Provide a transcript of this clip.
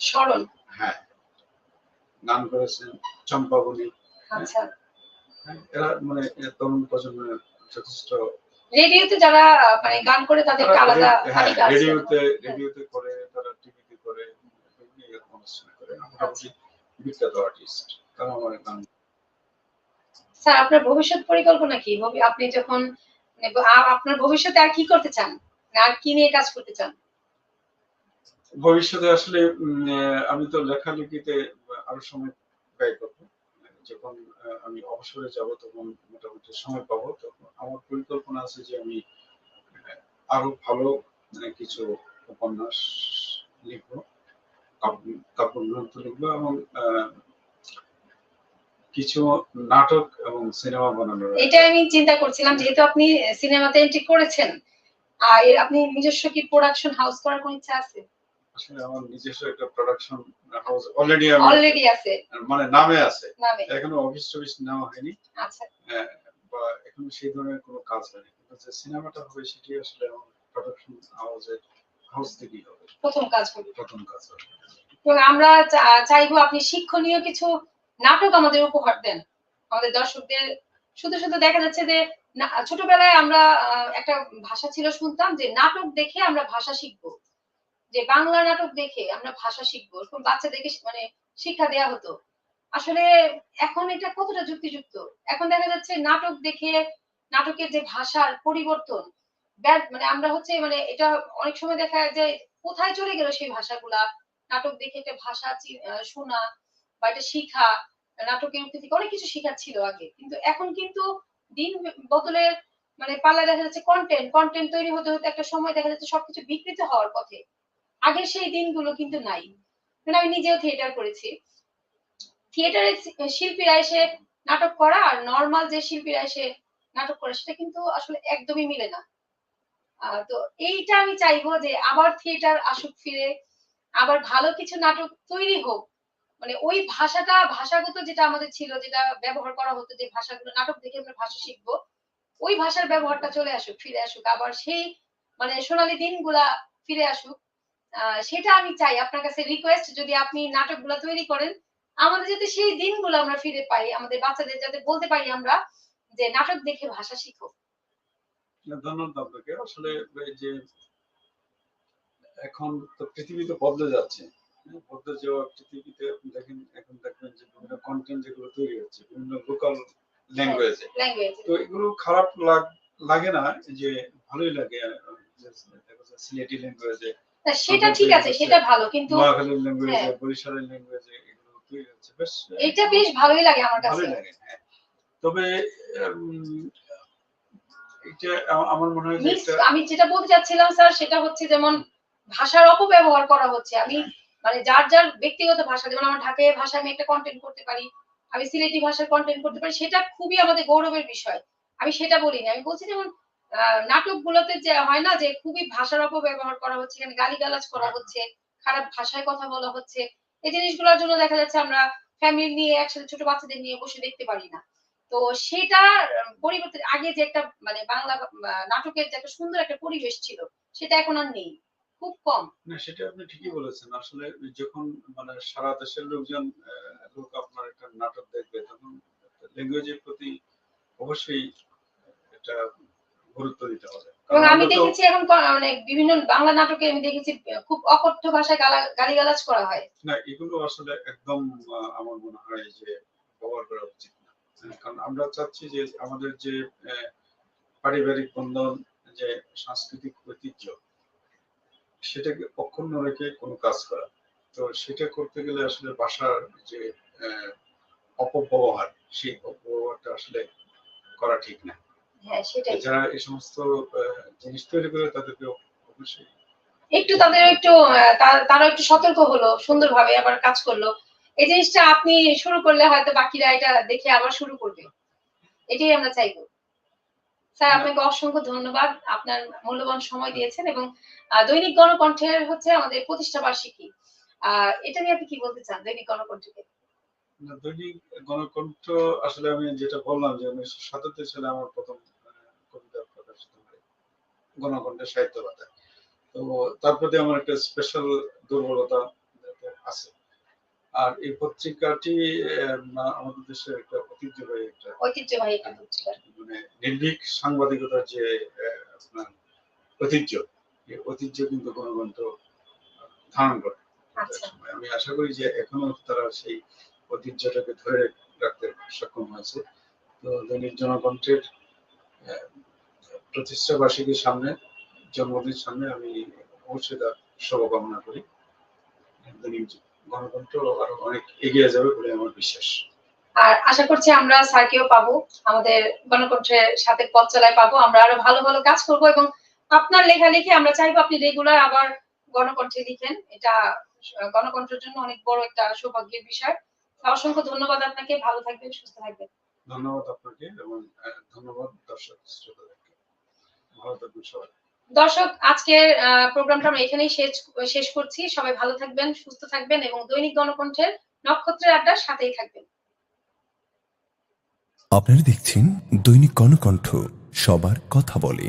স্মরণ। হ্যাঁ। গান করেছেন চম্পাবলী আচ্ছা। হ্যাঁ, এরা মানে তরুণ প্রজন্মের যথেষ্ট রেডিওতে যারা মানে গান করে তাদেরকে তারা আলাদা হ্যাঁ রেডিওতে রেডিওতে করে তারা টিভিতে করে অনুষ্ঠানে করে। মোটামুটি বিখ্যাত আর্টিস্ট তারা আমার গান স্যার আপনার ভবিষ্যৎ পরিকল্পনা কি? আপনি যখন মানে আপনার ভবিষ্যতে আর কি করতে চান? মানে আর কি নিয়ে কাজ করতে চান? ভবিষ্যতে আসলে আমি তো লেখালেখিতে আরও সময় ব্যয় করব। যখন আমি অবসরে যাব, তখন মোটামুটি সময় পাবো। তখন আমার পরিকল্পনা আছে যে আমি আরও ভালো কিছু উপন্যাস লিখব কাব্যগ্রন্থ লিখব এবং কিছু নাটক এবং সিনেমা বানানোর এটা আমি চিন্তা করছিলাম, যেহেতু আপনি সিনেমাতে এন্ট্রি করেছেন। আর আপনি নিজস্ব কি প্রোডাকশন হাউস করার কোন ইচ্ছা আছে? আসলে আমার নিজস্ব একটা প্রোডাকশন হাউস অলরেডি অলরেডি আছে। মানে নামে আছে। এখনও অফিস টফিস নেওয়া হয়নি। আচ্ছা। বা এখনও সেই ধরনের কোনো কাজ হয়নি। কিন্তু যে সিনেমাটা হবে সেটি আসলে আমার প্রোডাকশন হাউসের হাউস থেকেই হবে। প্রথম কাজ করবে প্রথম কাজ হবে। এবং আমরা চাইব আপনি শিক্ষণীয় কিছু নাটক আমাদের উপহার দেন। আমাদের দর্শকদের শুধু শুধু দেখা যাচ্ছে যে না- ছোটবেলায় আমরা একটা ভাষা ছিল শুনতাম যে নাটক দেখে আমরা ভাষা শিখব। যে বাংলা নাটক দেখে আমরা ভাষা শিখব বাচ্চাদেরকে মানে শিক্ষা দেয়া হতো। আসলে এখন এটা কতটা যুক্তিযুক্ত? এখন দেখা যাচ্ছে নাটক দেখে নাটকের যে ভাষার পরিবর্তন মানে আমরা হচ্ছে মানে এটা অনেক সময় দেখা যায় কোথায় চলে গেল সেই ভাষাগুলা? নাটক দেখে একটা ভাষা শোনা বা এটা শিখা, নাটকের উক্তি থেকে অনেক কিছু শেখার ছিল আগে। কিন্তু এখন কিন্তু দিন বদলে মানে পাল্লা দেখা যাচ্ছে কন্টেন্ট কন্টেন্ট তৈরি হতে হতে একটা সময় দেখা যাচ্ছে সবকিছু বিকৃত হওয়ার পথে। আগের সেই দিনগুলো কিন্তু নাই। মানে আমি নিজেও থিয়েটার করেছি। থিয়েটারে শিল্পীরা এসে নাটক করা আর নর্মাল যে শিল্পীরা এসে নাটক করে সেটা কিন্তু আসলে একদমই মিলে না। তো এইটা আমি চাইব যে আবার থিয়েটার আসুক ফিরে, আবার ভালো কিছু নাটক তৈরি হোক। মানে ওই ভাষাটা, ভাষাগত যেটা আমাদের ছিল, যেটা ব্যবহার করা হতো, যে ভাষাগুলো, নাটক দেখে আমরা ভাষা শিখব, ওই ভাষার ব্যবহারটা চলে আসুক, ফিরে আসুক। আবার সেই মানে সোনালী দিনগুলা ফিরে আসুক সেটা আমি চাই। আপনার কাছে রিকোয়েস্ট যদি আপনি নাটকগুলো তৈরি করেন আমাদের যাতে সেই দিনগুলো আমরা ফিরে পাই আমাদের বাচ্চাদের যাতে বলতে পারি আমরা যে নাটক দেখে ভাষা শিখো। ধন্যবাদ আপনাকে। আসলে যে এখন তো পৃথিবী তো বদলে যাচ্ছে। হ্যাঁ, বদলে যাওয়া পৃথিবীতে দেখেন এখন দেখবেন যে বিভিন্ন কন্টেন্ট যেগুলো তৈরি হচ্ছে বিভিন্ন লোকাল ল্যাঙ্গুয়েজে তো এগুলো খারাপ লাগে না যে ভালোই লাগে সিলেটি ল্যাঙ্গুয়েজে সেটা ঠিক আছে সেটা ভালো কিন্তু হ্যাঁ। বরিশালের ল্যাঙ্গুয়েজে এগুলো তৈরি হচ্ছে? বেশ এটা বেশ ভালোই লাগে আমার কাছে। ভালোই লাগে হ্যাঁ। তবে এটা আমার মনে হয় আমি যেটা বলতে চাচ্ছিলাম স্যার সেটা হচ্ছে যেমন ভাষার অপব্যবহার করা হচ্ছে। আমি মানে যার যার ব্যক্তিগত ভাষা যেমন আমার ঢাকায় ভাষায় আমি একটা কন্টেন্ট করতে পারি আমি সিলেটি ভাষার কন্টেন্ট করতে পারি সেটা খুবই আমাদের গৌরবের বিষয়। আমি সেটা বলিনি। আমি বলছি যেমন নাটক গুলোতে যে হয় না যে খুবই ভাষার অপব্যবহার করা হচ্ছে, এখানে গালিগালাজ করা হচ্ছে, খারাপ ভাষায় কথা বলা হচ্ছে, এই জিনিসগুলোর জন্য দেখা যাচ্ছে আমরা ফ্যামিলি নিয়ে একসাথে ছোট বাচ্চাদের নিয়ে বসে দেখতে পারি না। তো সেটা পরিবর্তে আগে যে একটা মানে বাংলা নাটকের যে একটা সুন্দর একটা পরিবেশ ছিল, সেটা এখন আর নেই, খুব কম। না, সেটা আপনি ঠিকই বলেছেন। আসলে যখন মানে সারা দেশের লোকজন লোক আপনার একটা নাটক দেখবে, তখন ল্যাঙ্গুয়েজের প্রতি অবশ্যই এটা গুরুত্ব দিতে হবে। এবং আমি দেখেছি এখন ক- মানে বিভিন্ন বাংলা নাটকে আমি দেখেছি খুব অকথ্য ভাষায় গালা- গালিগালাজ করা হয়। না এগুলো আসলে একদম আমার মনে হয় যে ব্যবহার করা উচিত না। কারণ আমরা চাচ্ছি যে আমাদের যে পারিবারিক বন্ধন যে সাংস্কৃতিক ঐতিহ্য সেটাকে অক্ষুণ্ণ রেখে কোনো কাজ করা। তো সেটা করতে গেলে আসলে ভাষার যে অপব্যবহার সেই অপব্যবহারটা আসলে করা ঠিক না। হ্যাঁ সেটাই। যারা এই সমস্ত জিনিস তৈরি করে তাদেরকে অবশ্যই একটু তাদের একটু তারা একটু সতর্ক হলো সুন্দরভাবে আবার কাজ করল। এই জিনিসটা আপনি শুরু করলে হয়তো বাকিরা এটা দেখে আবার শুরু করবে। এটাই আমরা চাইব। স্যার আপনাকে অসংখ্য ধন্যবাদ। আপনার মূল্যবান সময় দিয়েছেন এবং দৈনিক গণকণ্ঠের হচ্ছে আমাদের প্রতিষ্ঠা বার্ষিকী। আহ এটা নিয়ে আপনি কি বলতে চান দৈনিক গণকণ্ঠকে? দৈনিক গণকণ্ঠ আসলে আমি যেটা বললাম যে উনিশশো সাতাত্তর সালে আমার প্রথম গণকণ্ঠের সাহিত্য পাতা তো তার প্রতি আমার একটা স্পেশাল দুর্বলতা আছে। আর এই পত্রিকাটি আমাদের দেশের একটা ঐতিহ্যবাহী একটা ঐতিহ্যবাহী একটা পত্রিকা। মানে নির্ভীক সাংবাদিকতার যে আপনার ঐতিহ্য এই ঐতিহ্য কিন্তু গণতন্ত্র ধারণ করে। আচ্ছা। আমি আশা করি যে এখনও তারা সেই ঐতিহ্যটাকে ধরে রাখতে সক্ষম হয়েছে। তো দৈনিক জনকণ্ঠের প্রতিষ্ঠা বার্ষিকীর সামনে জন্মদিন সামনে আমি অবশ্যই তার শুভকামনা করি। গণতন্ত্র আরও অনেক এগিয়ে যাবে বলে আমার বিশ্বাস। আর আশা করছি আমরা স্যারকেও পাবো আমাদের গণকণ্ঠের সাথে পথ চলায় পাবো আমরা আরও ভালো ভালো কাজ করব এবং আপনার লেখালেখি আমরা চাইব আপনি রেগুলার আবার গণকণ্ঠে লিখেন। এটা গণকণ্ঠের জন্য অনেক বড় একটা সৌভাগ্যের বিষয়। অসংখ্য ধন্যবাদ আপনাকে ভালো থাকবেন সুস্থ থাকবেন। ধন্যবাদ আপনাকে এবং ধন্যবাদ দর্শক শ্রোতাদেরকে দর্শক আজকের প্রোগ্রামটা আমরা এখানেই শেষ শেষ করছি। সবাই ভালো থাকবেন সুস্থ থাকবেন এবং দৈনিক গণকণ্ঠের নক্ষত্রের আড্ডার সাথেই থাকবেন। আপনারা দেখছেন দৈনিক গণকণ্ঠ সবার কথা বলে।